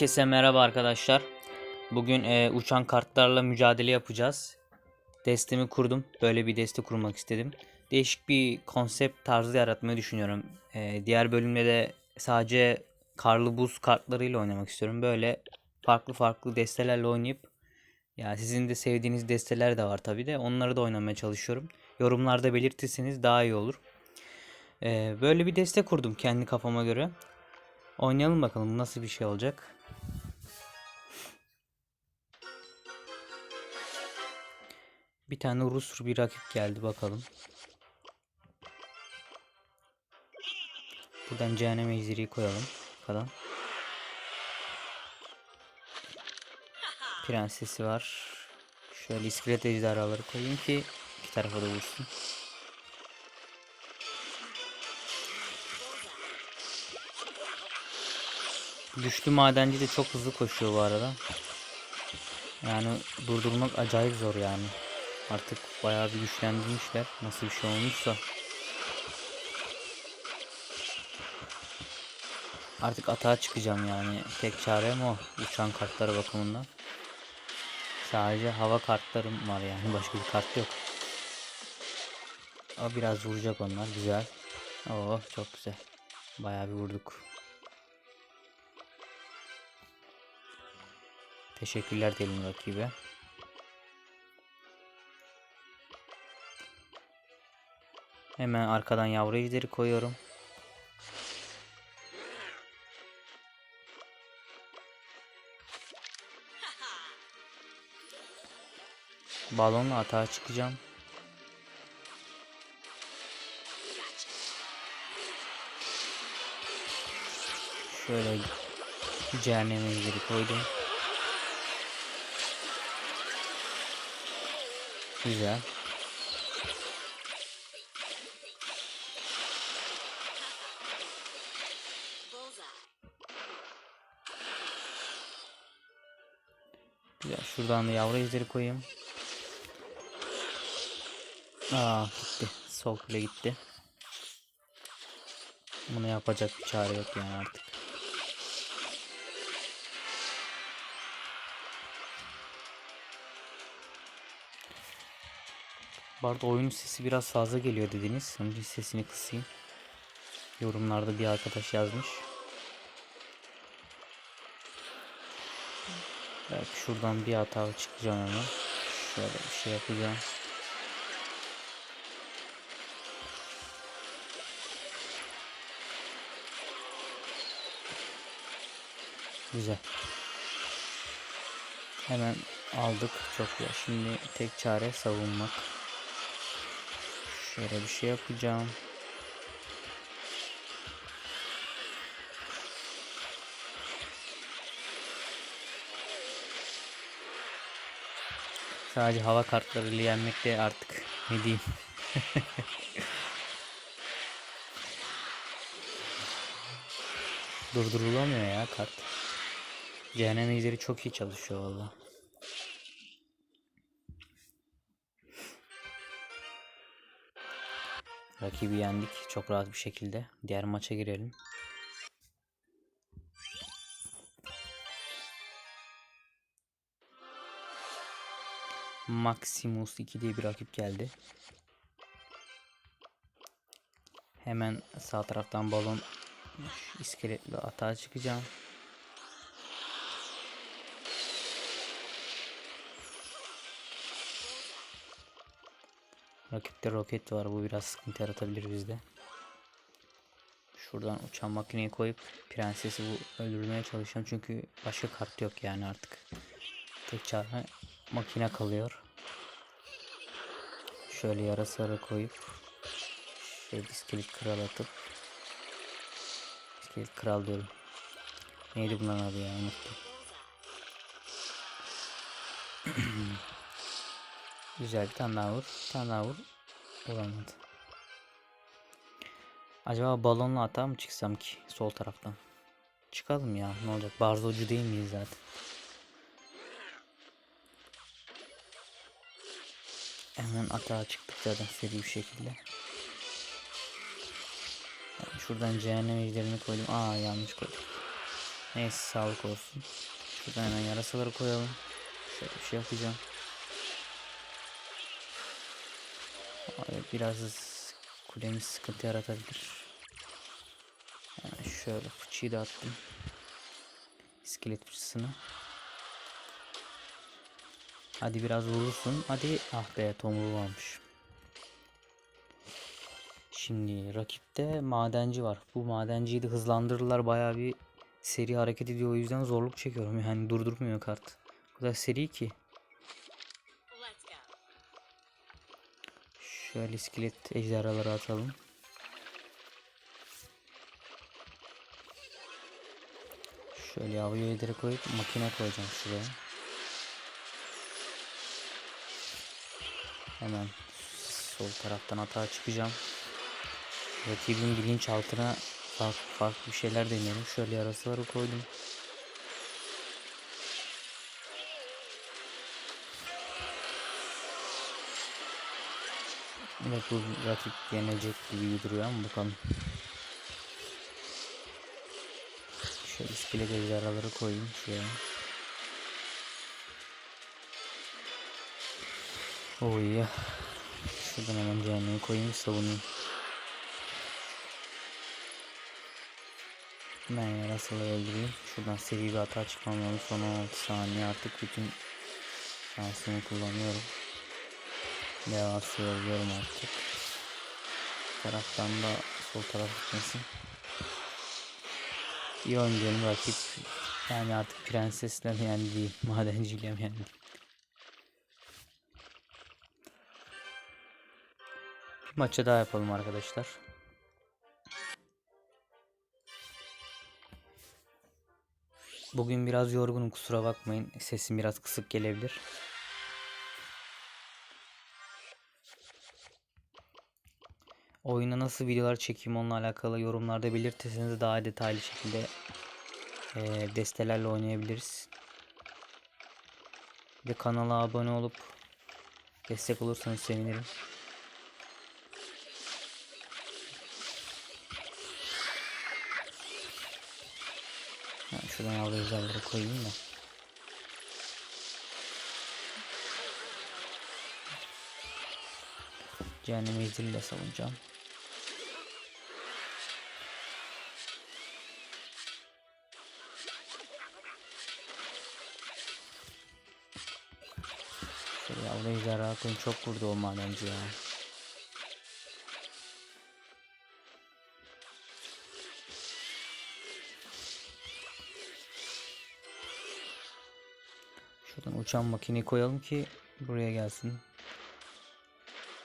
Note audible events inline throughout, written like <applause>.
Herkese merhaba arkadaşlar. Bugün e, uçan kartlarla mücadele yapacağız. Destemi kurdum. Böyle bir deste kurmak istedim. Değişik bir konsept tarzı yaratmayı düşünüyorum. E, diğer bölümde de sadece karlı buz kartlarıyla oynamak istiyorum. Böyle farklı farklı destelerle oynayıp ya sizin de sevdiğiniz desteler de var tabi de onları da oynamaya çalışıyorum. Yorumlarda belirtirseniz daha iyi olur. E, böyle bir deste kurdum kendi kafama göre. Oynayalım bakalım nasıl bir şey olacak. Bir tane Rus bir rakip geldi bakalım. Buradan cehennem ejderiyi koyalım. Falan. Prensesi var. Şöyle iskelet ejderhaları koyayım ki iki tarafa da vursun. Güçlü madenci de çok hızlı koşuyor bu arada. Yani durdurmak acayip zor yani. Artık bayağı bir güçlendirmişler. Nasıl bir şey olmuşsa. Artık atağa çıkacağım yani. Tek çarem o. Uçan kartları bakımından. Sadece hava kartlarım var yani. <laughs> Başka bir kart yok. Ama biraz vuracak onlar. Güzel. Oo çok güzel. Bayağı bir vurduk. Teşekkürler diyelim rakibe. Hemen arkadan yavru ejderi koyuyorum. Balonla atağa çıkacağım. Şöyle cehennem ejderi koydum. Güzel. Güzel. Şuradan da yavru ejderi koyayım. Aa gitti. Sol kule gitti. Bunu yapacak bir çare yok yani artık. Bu arada oyunun sesi biraz fazla geliyor dediniz. Onun sesini kısayım. Yorumlarda bir arkadaş yazmış. Evet şuradan bir hata çıkacağım hemen. Şöyle bir şey yapacağım. Güzel. Hemen aldık. Çok güzel. Şimdi tek çare savunmak. Şöyle bir şey yapacağım. Sadece hava kartlarıyla yenmek de artık ne diyeyim. <laughs> Durdurulamıyor ya kart. Cehennem ejderi çok iyi çalışıyor valla. Rakibi yendik çok rahat bir şekilde. Diğer maça girelim. Maximus 2 diye bir rakip geldi. Hemen sağ taraftan balon iskeletli atağa çıkacağım. Rakipte roket var. Bu biraz sıkıntı yaratabilir bizde. Şuradan uçan makineyi koyup prensesi bu öldürmeye çalışacağım. Çünkü başka kart yok yani artık. Tek çare makine kalıyor. Şöyle yarasara koyup şöyle iskelet kral atıp iskelet kral diyorum. Neydi bunların adı ya unuttum. <clears throat> Güzel. Bir tane daha vur. Olamadı. Acaba balonla atağa mı çıksam ki sol taraftan? Çıkalım ya ne olacak barzocu değil miyiz zaten? Hemen atağa çıktık zaten seri bir şekilde. Şuradan cehennem ejderini koydum. Aa yanlış koydum. Neyse sağlık olsun. Şuradan hemen yarasaları koyalım. Şöyle bir şey yapacağım. Evet, biraz kulemiz sıkıntı yaratabilir. Hemen şöyle fıçıyı da attım. İskelet fıçısını. Hadi biraz vurursun. Hadi ah be tomruğu varmış. Şimdi rakipte madenci var. Bu madenciyi de hızlandırırlar. Bayağı bir seri hareket ediyor. O yüzden zorluk çekiyorum. Yani durdurmuyor kart. O kadar seri ki. Şöyle iskelet ejderhaları atalım. Şöyle yavru yediri koyup makine koyacağım şuraya. Hemen sol taraftan atağa çıkacağım. Rakibin bilinçaltına farklı, farklı bir şeyler deneyelim. Şöyle yarasaları koydum. Evet bu rakip yenecek gibi duruyor ama bakalım. Şöyle iskelet ejderhaları koyayım şuraya. Oy ya. Şuradan hemen cehennemi koyayım savunayım. Ben yarasaları öldüreyim. Şuradan seri bir hata çıkmam. Son 16 saniye artık bütün şansımı kullanıyorum. Devası yolluyorum artık. Bir taraftan da sol taraf gitmesin. İyi oynuyorum rakip. Yani artık prensesle yani değil. <laughs> Madenciyle yani değil. Maça daha yapalım arkadaşlar. Bugün biraz yorgunum kusura bakmayın. Sesim biraz kısık gelebilir. Oyuna nasıl videolar çekeyim onunla alakalı yorumlarda belirtirseniz daha detaylı şekilde eee, destelerle oynayabiliriz. Ve kanala abone olup destek olursanız sevinirim. Ha, şuradan yavru ejderhaları koyayım da. Cehennem ejderiyle savunacağım. Şöyle yavru ejderha çok vurdu o madenci ya. Uçan makineyi koyalım ki buraya gelsin.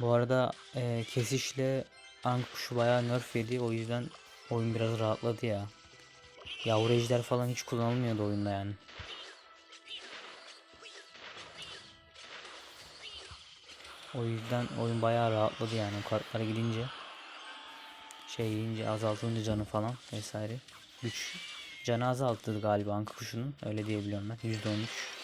Bu arada eee, kesişle ank kuşu bayağı nerf yedi. O yüzden oyun biraz rahatladı ya. Yavru ejder falan hiç kullanılmıyordu oyunda yani. O yüzden oyun bayağı rahatladı yani o kartlara gidince. Şey yiyince azaltınca canı falan vesaire. Güç canı azalttı galiba anka kuşunun. Öyle diyebiliyorum ben. %13.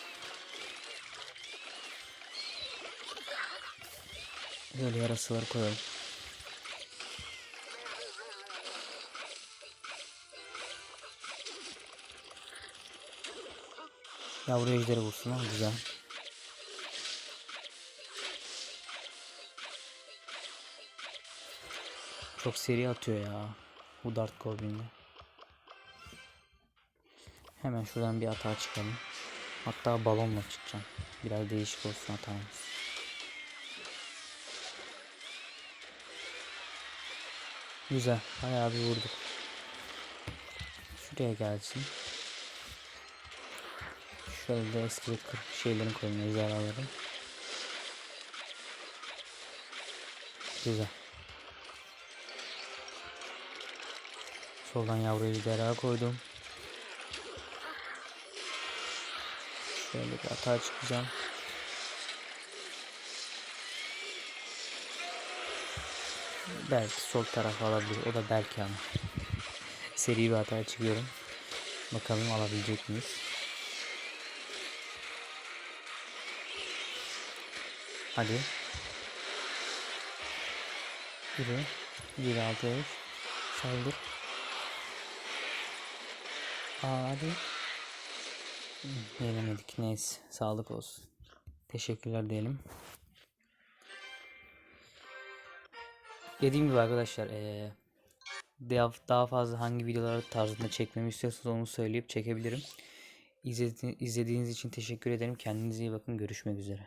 Böyle yarasaları koyalım. Yavru ejderi vursun ama güzel. Çok seri atıyor ya. Bu Dart Goblin'de. Hemen şuradan bir hata çıkalım. Hatta balonla çıkacağım. Biraz değişik olsun hatamız. Güzel. Bayağı bir vurduk. Şuraya gelsin. Şöyle de kırık şeylerini koyayım. Ejderhaları. Güzel. Soldan yavru ejderha koydum. Şöyle bir hata çıkacağım. Belki sol taraf alabilir. O da belki ama. Seri bir hata çıkıyorum. Bakalım alabilecek miyiz? Hadi. Yürü. 1 6 5 Saldır. Aa, hadi. Hı, Gelemedik. Neyse. Sağlık olsun. Teşekkürler diyelim. Dediğim gibi arkadaşlar eee daha, fazla hangi videolar tarzında çekmemi istiyorsanız onu söyleyip çekebilirim. İzledi- izlediğiniz için teşekkür ederim. Kendinize iyi bakın. Görüşmek üzere.